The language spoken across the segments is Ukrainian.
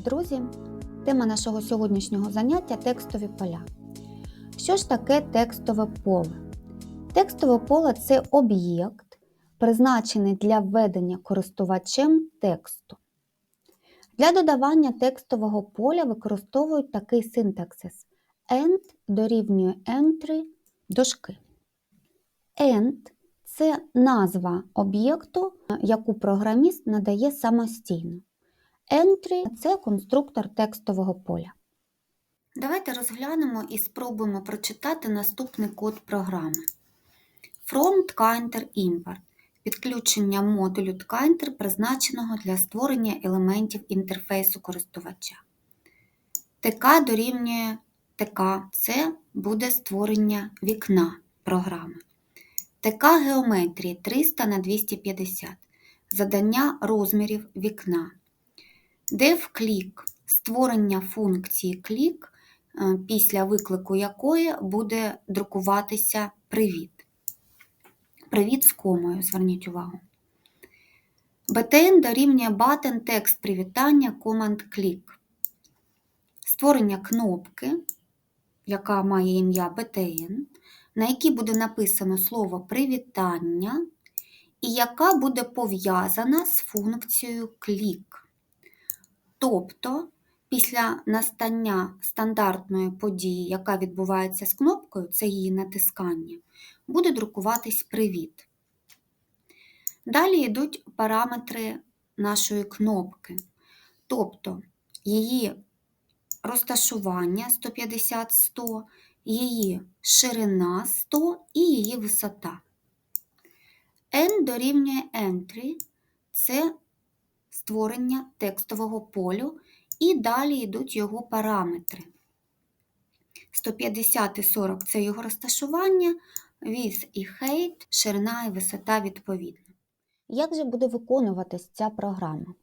друзі! Тема нашого сьогоднішнього заняття текстові поля. Що ж таке текстове поле? Текстове поле це об'єкт, призначений для введення користувачем тексту. Для додавання текстового поля використовують такий синтаксис end дорівнює entry дошки. End це назва об'єкту, яку програміст надає самостійно. Entry – це конструктор текстового поля. Давайте розглянемо і спробуємо прочитати наступний код програми. From Tkinter Import підключення модулю Tkinter, призначеного для створення елементів інтерфейсу користувача. ТК дорівнює ТК це буде створення вікна програми. ТК геометрії 300 на 250 задання розмірів вікна. DevClick – створення функції клік, е, після виклику якої буде друкуватися привіт. Привіт з комою, зверніть увагу. BTN дорівнює button текст привітання Command Click. Створення кнопки, яка має ім'я BTN, на якій буде написано слово привітання, і яка буде пов'язана з функцією клік. Тобто, після настання стандартної події, яка відбувається з кнопкою, це її натискання, буде друкуватись привіт. Далі йдуть параметри нашої кнопки, тобто її розташування 150-100, її ширина 100 і її висота. N дорівнює entry це створення текстового полю, і далі йдуть його параметри. 150 і 40 це його розташування, width і height, ширина і висота відповідно. Як же буде виконуватись ця програма?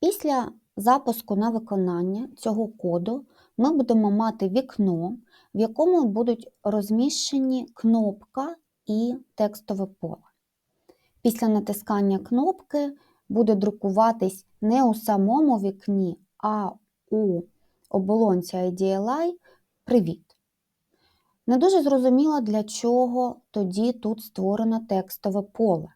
Після запуску на виконання цього коду ми будемо мати вікно, в якому будуть розміщені кнопка і текстове поле. Після натискання кнопки буде друкуватись не у самому вікні, а у оболонці IDLI Привіт. Не дуже зрозуміло, для чого тоді тут створено текстове поле.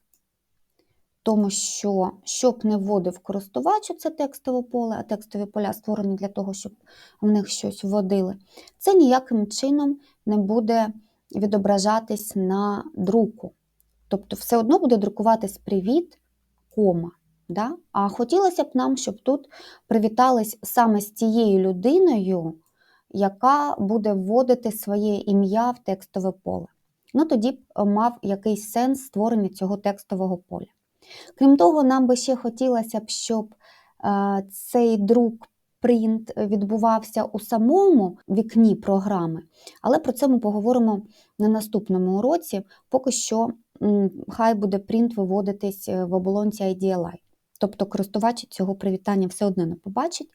Тому що, щоб не вводив користувач це текстове поле, а текстові поля створені для того, щоб в них щось вводили, це ніяким чином не буде відображатись на друку. Тобто, все одно буде друкуватись привіт, кома. Да? А хотілося б нам, щоб тут привітались саме з тією людиною, яка буде вводити своє ім'я в текстове поле. Ну, тоді б мав якийсь сенс створення цього текстового поля. Крім того, нам би ще хотілося б, щоб е, цей друк принт відбувався у самому вікні програми, але про це ми поговоримо на наступному уроці, поки що хай буде принт виводитись в оболонці IDLI. Тобто користувач цього привітання все одно не побачить.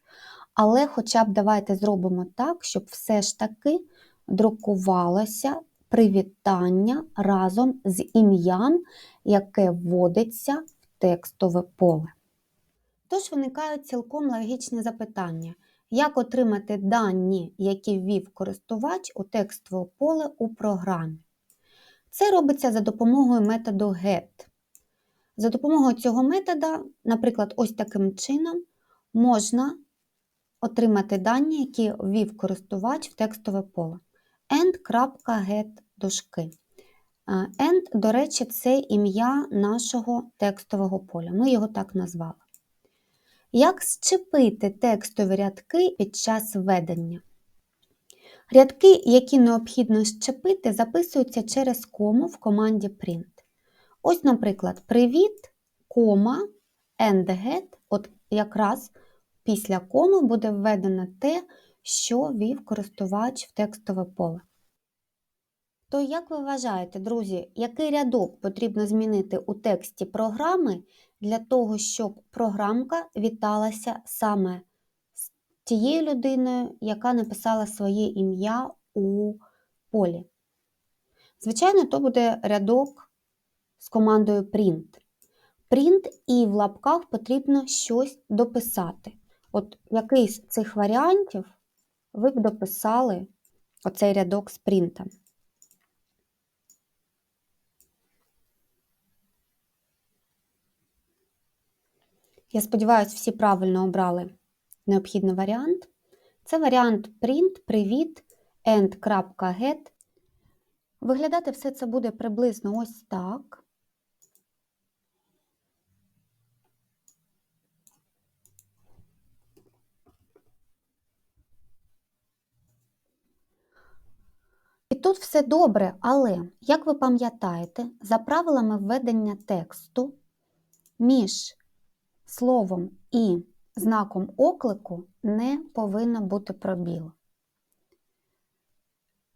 Але хоча б давайте зробимо так, щоб все ж таки друкувалося привітання разом з ім'ям, яке вводиться в текстове поле. Тож виникають цілком логічні запитання, як отримати дані, які ввів користувач у текстове поле у програмі. Це робиться за допомогою методу GET. За допомогою цього метода, наприклад, ось таким чином, можна отримати дані, які ввів користувач в текстове поле. end.get дужки. End, до речі, це ім'я нашого текстового поля. Ми його так назвали. Як зчепити текстові рядки під час введення? Рядки, які необхідно щепити, записуються через кому в команді print. Ось, наприклад, привіт, кома, endget, от якраз після коми буде введено те, що ввів користувач в текстове поле. То як ви вважаєте, друзі, який рядок потрібно змінити у тексті програми для того, щоб програмка віталася саме з тією людиною, яка написала своє ім'я у полі? Звичайно, то буде рядок з командою print. Print і в лапках потрібно щось дописати. от який з цих варіантів ви б дописали оцей рядок з принтом. Я сподіваюся, всі правильно обрали необхідний варіант. Це варіант print, привіт, end.get. Виглядати все це буде приблизно ось так. Тут все добре, але, як ви пам'ятаєте, за правилами введення тексту між словом і знаком оклику не повинно бути пробіл.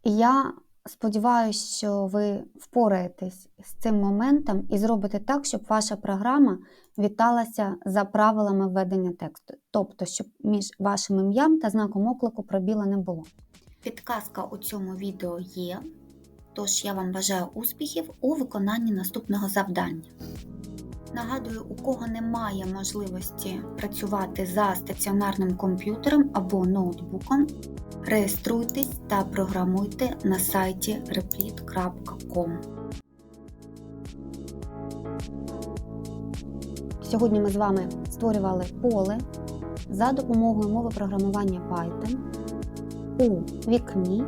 Я сподіваюся, що ви впораєтесь з цим моментом і зробите так, щоб ваша програма віталася за правилами введення тексту. Тобто, щоб між вашим ім'ям та знаком оклику пробіла не було. Підказка у цьому відео є, тож я вам бажаю успіхів у виконанні наступного завдання. Нагадую, у кого немає можливості працювати за стаціонарним комп'ютером або ноутбуком, реєструйтесь та програмуйте на сайті replit.com. Сьогодні ми з вами створювали поле за допомогою мови програмування Python у вікні,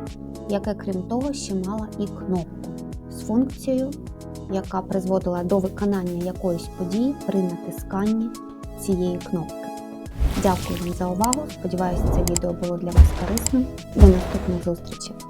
яке, крім того, ще мала і кнопку з функцією яка призводила до виконання якоїсь події при натисканні цієї кнопки. Дякую вам за увагу. Сподіваюся, це відео було для вас корисним. До наступних зустрічей!